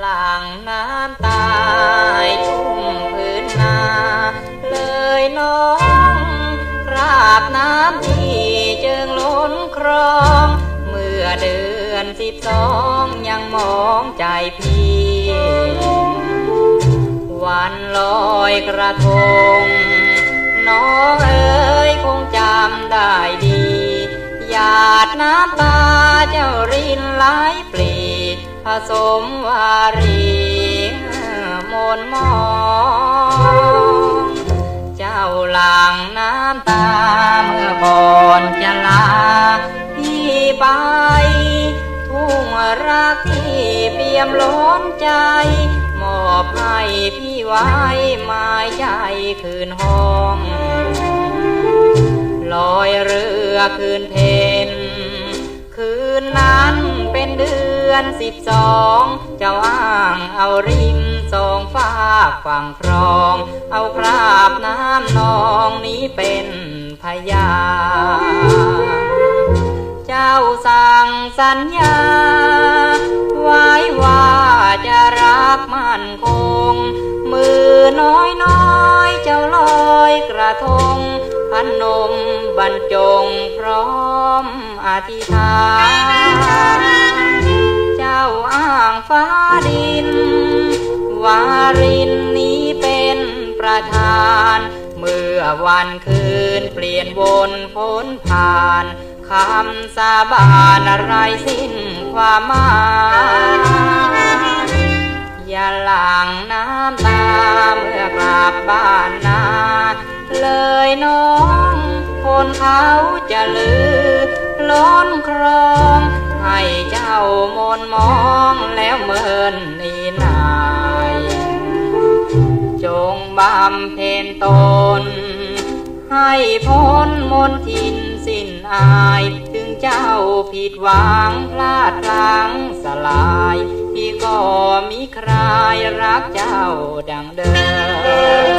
หลังน้ำตาชุ่มพื้นนาเลยน้องราบน้ำที่เจิงล้นครอง เมื่อเดือนสิบสองยังมองใจพี่ วันลอยกระทง น้องเอ๋ยคงจำได้ดี หยาดน้ำตาเจ้ารินไหลเปลี่ย ผสมวารีมนมอง เจ้าหลังน้ำตาเมื่อก่อนจะลาพี่ไปทุ่งรักที่เปี่ยมล้นใจ มอบให้พี่ไว้หมายใจคืนห้องลอยเรือคืนเพนคืนนั้นเป็นเดือน สิบสองเจ้าอ้างเอาริมสองฝากฝั่งครอง เอาคราบน้ำนองนี้เป็นพยานเจ้าสั่งสัญญา ไว้ว่าจะรักมั่นคง มือน้อยน้อยๆเจ้าลอยกระทงพันนมบรรจงพร้อมอธิษฐานเจ้าอ้าง ฟ้าดิน วารินนี้เป็นประธาน เมื่อวันคืนเปลี่ยนวนพ้นผ่านคำสาบานอะไรสิ้นความหมายอย่าหลังน้ำตาเมื่อกลับบ้านนา เลยน้อง คนเขาจะลือล้นครอง ให้เจ้ามนมองแล้ว ตน ให้พ้นมนทินสิ้นอาย ถึงเจ้าผิดหวังพลาดพลังสลาย พี่ก็มีใครรักเจ้าดังเดิม